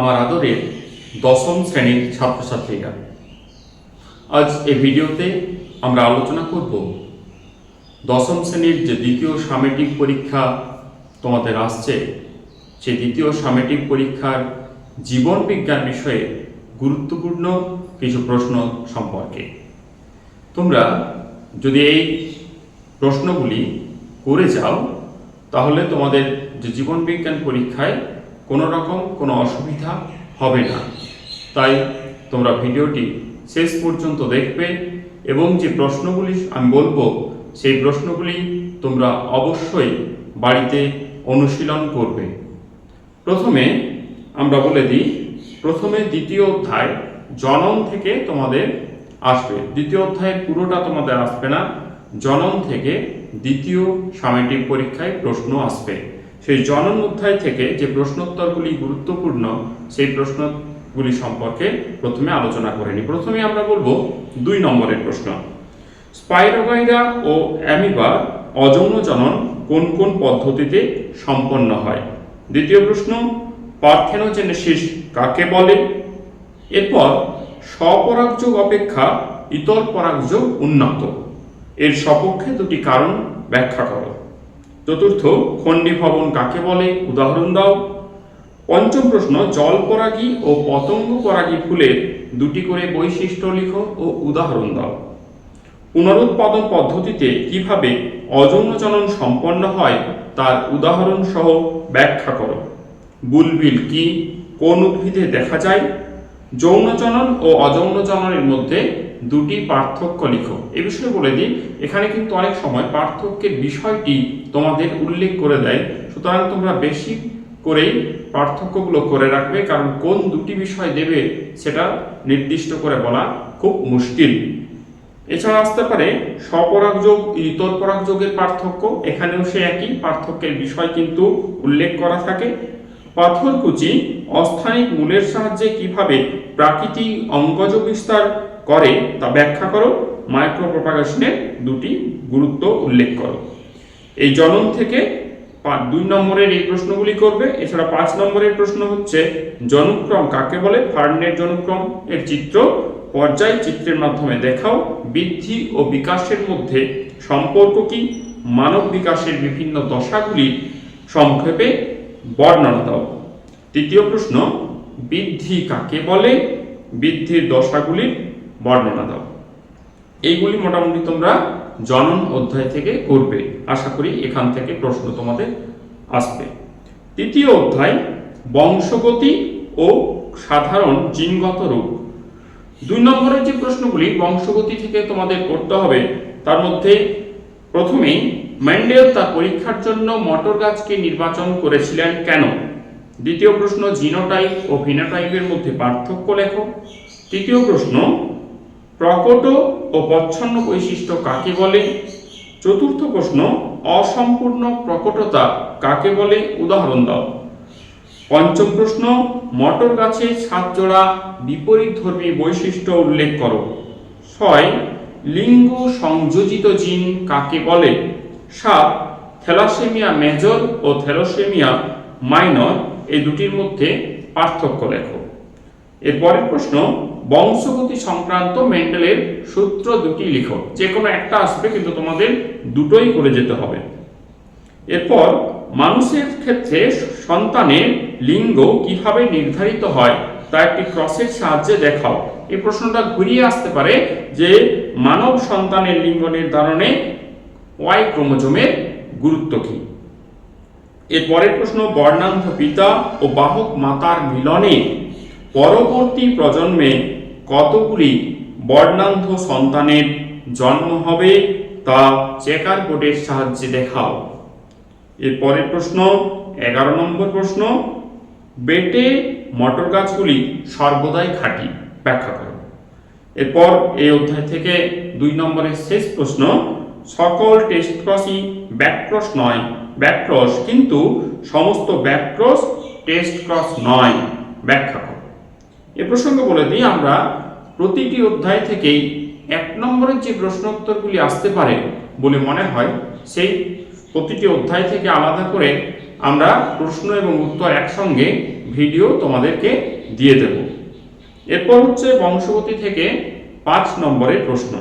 আমার আদরের দশম শ্রেণির ছাত্রছাত্রীরা। আজ এই ভিডিওতে আমরা আলোচনা করব দশম শ্রেণির যে দ্বিতীয় সামেটিক পরীক্ষা তোমাদের আসছে সেই দ্বিতীয় সামেটিক পরীক্ষার জীবন বিজ্ঞান বিষয়ে গুরুত্বপূর্ণ কিছু প্রশ্ন সম্পর্কে। তোমরা যদি এই প্রশ্নগুলি করে যাও, তাহলে তোমাদের যে জীবন বিজ্ঞান পরীক্ষায় কোনো রকম কোনো অসুবিধা হবে না। তাই তোমরা ভিডিওটি শেষ পর্যন্ত দেখবে এবং যে প্রশ্নগুলি আমি বলব, সেই প্রশ্নগুলি তোমরা অবশ্যই বাড়িতে অনুশীলন করবে। প্রথমে আমরা বলে দিই, প্রথমে দ্বিতীয় অধ্যায় জনন থেকে তোমাদের আসবে। দ্বিতীয় অধ্যায়ের পুরোটা তোমাদের আসবে না, জনন থেকে দ্বিতীয় সামেটিক পরীক্ষায় প্রশ্ন আসবে। সেই জনন অধ্যায় থেকে যে প্রশ্নোত্তরগুলি গুরুত্বপূর্ণ, সেই প্রশ্নগুলি সম্পর্কে প্রথমে আলোচনা করে নিই। প্রথমে আমরা বলব দুই নম্বরের প্রশ্ন। স্পাইরোগাইরা ও অ্যামিবা অযৌন জনন কোন কোন পদ্ধতিতে সম্পন্ন হয়? দ্বিতীয় প্রশ্ন, পার্থেনোজেনেসিস কাকে বলে? এরপর, স্বপরাগযোগ অপেক্ষা ইতর পরাগযোগ উন্নত। এর সপক্ষে দুটি কারণ ব্যাখ্যা করো। চতুর্থ খণ্ডীভবন কাকে বলে? উদাহরণ দাও। পঞ্চম প্রশ্ন, জল পরাগী ও পতঙ্গ পরাগী ফুলের দুটি করে বৈশিষ্ট্য লিখো ও উদাহরণ দাও। পুনরুৎপাদন পদ্ধতিতে কীভাবে অযৌন জনন সম্পন্ন হয় তার উদাহরণ সহ ব্যাখ্যা করো। বুলবিল কি? কোন উদ্ভিদে দেখা যায়? যৌন জনন ও অযৌন জননের মধ্যে দুটি পার্থক্য লিখো। এ বিষয়ে বলে দিই, এখানে কিন্তু অনেক সময় পার্থক্যের বিষয়টি তোমাদের উল্লেখ করে দেয়। সুতরাং তোমরা বেশি করেই পার্থক্যগুলো করে রাখবে, কারণ কোন দুটি বিষয় দেবে সেটা নির্দিষ্ট করে বলা খুব মুশকিল। এছাড়া আসতে পারে স্বপরাগযোগ পরাগযোগের পার্থক্য, এখানেও সে একই, পার্থক্যের বিষয় কিন্তু উল্লেখ করা থাকে। পাথরকুচি অস্থানিক মূলের সাহায্যে কীভাবে প্রাকৃতিক অঙ্গজ বিস্তার করে তা ব্যাখ্যা করো। মাইক্রো প্রপাগেশনের দুটি গুরুত্ব উল্লেখ করো। এই জনন থেকে দুই নম্বরের এই প্রশ্নগুলি করবে। এছাড়া পাঁচ নম্বরের প্রশ্ন হচ্ছে জনুক্রম কাকে বলে? ফার্নের জনুক্রম এর চিত্র পর্যায় চিত্রের মাধ্যমে দেখাও। বৃদ্ধি ও বিকাশের মধ্যে সম্পর্ক কি? মানব বিকাশের বিভিন্ন দশাগুলি সংক্ষেপে বর্ণনা দাও। তৃতীয় প্রশ্ন, বৃদ্ধি কাকে বলে? বৃদ্ধির দশাগুলির বর্ণনা দাও। এইগুলি মোটামুটি তোমরা জনন অধ্যায় থেকে করবে। আশা করি এখান থেকে প্রশ্ন তোমাদের আসবে। তৃতীয় অধ্যায়, বংশগতি ও সাধারণ জিনগত রূপ। দুই নম্বরের যে প্রশ্নগুলি বংশগতি থেকে তোমাদের করতে হবে, তার মধ্যে প্রথমেই ম্যান্ডেল তার পরীক্ষার জন্য মটর গাছকে নির্বাচন করেছিলেন কেন? দ্বিতীয় প্রশ্ন, জিনোটাইপ ও ফিনোটাইপের মধ্যে পার্থক্য লেখো। তৃতীয় প্রশ্ন প্রকট ও প্রচ্ছন্ন বৈশিষ্ট্য কাকে বলে? চতুর্থ প্রশ্ন, অসম্পূর্ণ প্রকটতা কাকে বলে? উদাহরণ দাও। পঞ্চম প্রশ্ন, মটর গাছে ছাদজোড়া বিপরীত ধর্মী বৈশিষ্ট্য উল্লেখ করো। ছয়, লিঙ্গ সংযোজিত জিন কাকে বলে? সাত, থ্যালাসেমিয়া মেজর ও থ্যালাসেমিয়া মাইনর, এই দুটির মধ্যে পার্থক্য লেখো। এরপরের প্রশ্ন বংশগতি সংক্রান্ত মেন্ডেলের সূত্র দুটি লিখো। যে কোনো একটা আসবে, কিন্তু তোমাদের দুটোই করে যেতে হবে। এরপর, মানুষের ক্ষেত্রে সন্তানের লিঙ্গ কীভাবে নির্ধারিত হয়, তা একটি ক্রসের সাহায্যে দেখাও। এই প্রশ্নটা ঘুরিয়ে আসতে পারে যে মানব সন্তানের লিঙ্গ নির্ধারণে ওয়াই ক্রোমোজোমের গুরুত্ব কী। এর পরের প্রশ্ন, বর্ণান্ধ পিতা ও বাহক মাতার মিলনে পরবর্তী প্রজন্মে কতগুলি বর্ণান্ধ সন্তানের জন্ম হবে তা চেকার বোর্ডের সাহায্যে দেখাও। এরপরের প্রশ্ন, এগারো নম্বর প্রশ্ন, বেটে মটর গাছগুলি সর্বদাই খাঁটি, ব্যাখ্যা করো। এরপর এই অধ্যায় থেকে দুই নম্বরের শেষ প্রশ্ন, সকল টেস্ট ক্রসই ব্যাকক্রস নয় ব্যাকক্রস কিন্তু সমস্ত ব্যাকক্রস টেস্ট ক্রস নয়, ব্যাখ্যা করো। এ প্রসঙ্গে বলে দিই, আমরা প্রতিটি অধ্যায় থেকেই এক নম্বরের যে প্রশ্ন উত্তরগুলি আসতে পারে বলে মনে হয়, সেই প্রতিটি অধ্যায় থেকে আলাদা করে আমরা প্রশ্ন এবং উত্তর একসঙ্গে ভিডিও তোমাদেরকে দিয়ে দেব। এরপর হচ্ছে বংশগতি থেকে পাঁচ নম্বরের প্রশ্ন।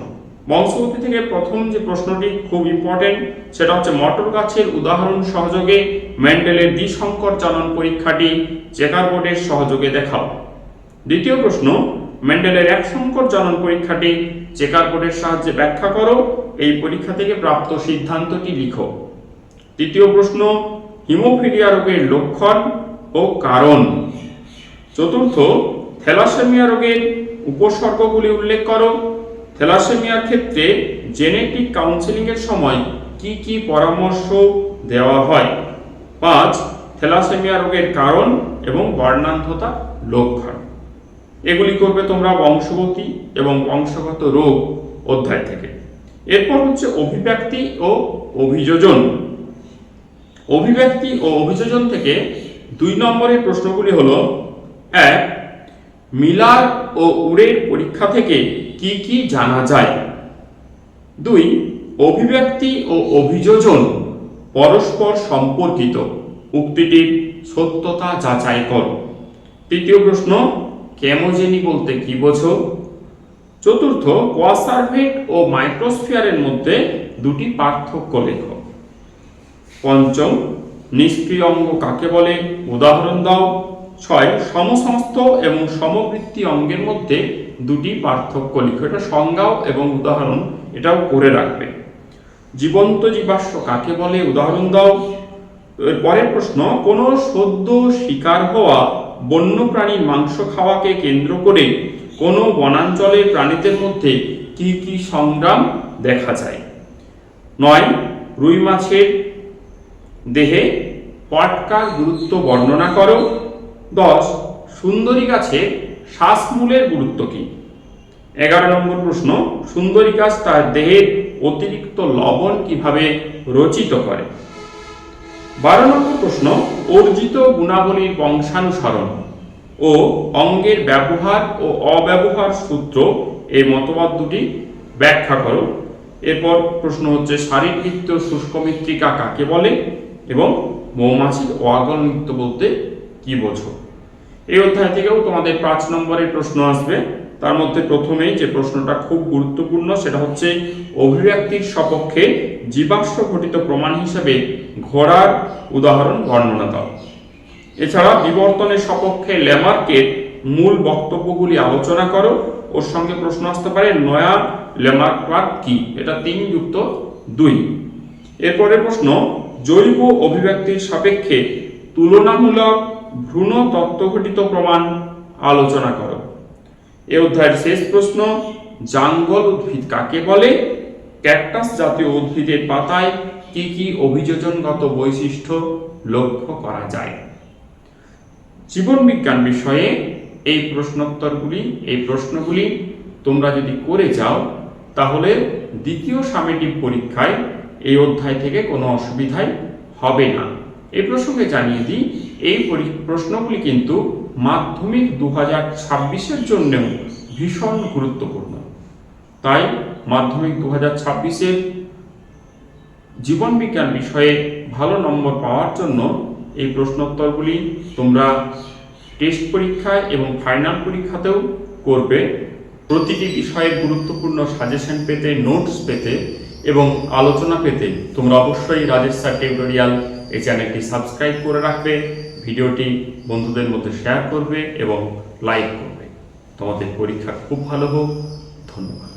বংশগতি থেকে প্রথম যে প্রশ্নটি খুব ইম্পর্টেন্ট সেটা হচ্ছে মটর গাছের উদাহরণ সহযোগে ম্যান্ডেলের দ্বিসংকর চালন পরীক্ষাটি চেকার বোর্ডের সহযোগে দেখাও। দ্বিতীয় প্রশ্ন মেন্ডেলের এক সংকট জনন পরীক্ষাটি চেকার বোর্ডের সাহায্যে ব্যাখ্যা করো, এই পরীক্ষা থেকে প্রাপ্ত সিদ্ধান্তটি লিখো। তৃতীয় প্রশ্ন, হিমোফিলিয়া রোগের লক্ষণ ও কারণ। চতুর্থ, থ্যালাসেমিয়া রোগের উপসর্গগুলি উল্লেখ করো। থ্যালাসেমিয়ার ক্ষেত্রে জেনেটিক কাউন্সেলিংয়ের সময় কি কি পরামর্শ দেওয়া হয়? পাঁচ, থ্যালাসেমিয়া রোগের কারণ এবং বর্ণান্ধতা লক্ষণ। এগুলি করবে তোমরা বংশগতি এবং বংশগত রোগ অধ্যায় থেকে। এরপর হচ্ছে অভিব্যক্তি ও অভিযোজন। অভিব্যক্তি ও অভিযোজন থেকে দুই নম্বরের প্রশ্নগুলি হল, এক, মিলার ও উড়ের পরীক্ষা থেকে কি কি জানা যায়? দুই, অভিব্যক্তি ও অভিযোজন পরস্পর সম্পর্কিত, উক্তিটির সত্যতা যাচাই কর। তৃতীয় প্রশ্ন কেমোজেনি বলতে কি বোঝো? চতুর্থ, কোয়াসার্ভেট ও মাইক্রোস্ফিয়ারের মধ্যে দুটি পার্থক্য লেখো। পঞ্চম নিষ্ক্রিয় অঙ্গ কাকে বলে? উদাহরণ দাও। ছয় সমসমস্ত এবং সমবৃত্তি অঙ্গের মধ্যে দুটি পার্থক্য লিখো। এটা সংজ্ঞাও এবং উদাহরণ এটাও করে রাখবে। জীবন্ত জীবাশ্ম কাকে বলে? উদাহরণ দাও। পরের প্রশ্ন, কোন সদ্য শিকার হওয়া বন্যপ্রাণীর মাংস খাওয়াকে কেন্দ্র করে কোন বনাঞ্চলের প্রাণীদের মধ্যে কি কি সংগ্রাম দেখা যায়? নয়, রুই মাছের দেহে পটকার গুরুত্ব বর্ণনা করো। দশ, সুন্দরী গাছে শ্বাসমূলের গুরুত্ব কি? এগারো নম্বর প্রশ্ন, সুন্দরী গাছ তার দেহের অতিরিক্ত লবণ কীভাবে রচিত করে? বারো নম্বর প্রশ্ন, অর্জিত গুণাবলীর বংশানুসরণ ও অঙ্গের ব্যবহার ও অব্যবহার সূত্র এই মতবাদ দুটি ব্যাখ্যা করো। এরপর প্রশ্ন হচ্ছে, শারীরবৃত্ত শুষ্ক মৃত্তিকা কাকে বলে এবং মৌমাছির ওয়াগল নৃত্য বলতে কি বোঝো? এই অধ্যায় থেকেও তোমাদের পাঁচ নম্বরের প্রশ্ন আসবে। তার মধ্যে প্রথমেই যে প্রশ্নটা খুব গুরুত্বপূর্ণ, সেটা হচ্ছে অভিব্যক্তির সপক্ষে জীবাশ্ম ঘটিত প্রমাণ হিসেবে ঘোড়ার উদাহরণ বর্ণনা দাও। এছাড়া বিবর্তনের সপক্ষে ল্যামার্কের মূল বক্তব্যগুলি আলোচনা করো। ওর সঙ্গে প্রশ্ন আসতে পারে, নয়া ল্যামার্ক কি? এটা তিন যুক্ত দুই। এরপরে প্রশ্ন, জৈব অভিব্যক্তির সাপেক্ষে তুলনামূলক ভ্রূণ তত্ত্বঘটিত প্রমাণ আলোচনা করো। এ অধ্যায়ের শেষ প্রশ্ন, জাঙ্গল উদ্ভিদ কাকে বলে? ক্যাকটাস জাতীয় উদ্ভিদের পাতায় কি কি অভিযোজনগত বৈশিষ্ট্য লক্ষ্য করা যায়? জীবন বিজ্ঞান বিষয়ে এই প্রশ্নোত্তরগুলি, এই প্রশ্নগুলি তোমরা যদি করে যাও, তাহলে দ্বিতীয় সামেটিক পরীক্ষায় এই অধ্যায় থেকে কোনো অসুবিধাই হবে না। এই প্রসঙ্গে জানিয়ে দিই, এই প্রশ্নগুলি কিন্তু মাধ্যমিক দু হাজার ছাব্বিশের জন্যেও ভীষণ গুরুত্বপূর্ণ। তাই মাধ্যমিক দু হাজার ছাব্বিশের জীবন বিজ্ঞান বিষয়ে ভালো নম্বর পাওয়ার জন্য এই প্রশ্নোত্তরগুলি তোমরা টেস্ট পরীক্ষায় এবং ফাইনাল পরীক্ষাতেও করবে। প্রতিটি বিষয়ের গুরুত্বপূর্ণ সাজেশন পেতে, নোটস পেতে এবং আলোচনা পেতে তোমরা অবশ্যই রাজেশ স্যার টিউটোরিয়াল এই চ্যানেলটি সাবস্ক্রাইব করে রাখবে। ভিডিওটি বন্ধুদের মধ্যে শেয়ার করবে এবং লাইক করবে। তোমাদের পরীক্ষা খুব ভালো হোক। ধন্যবাদ।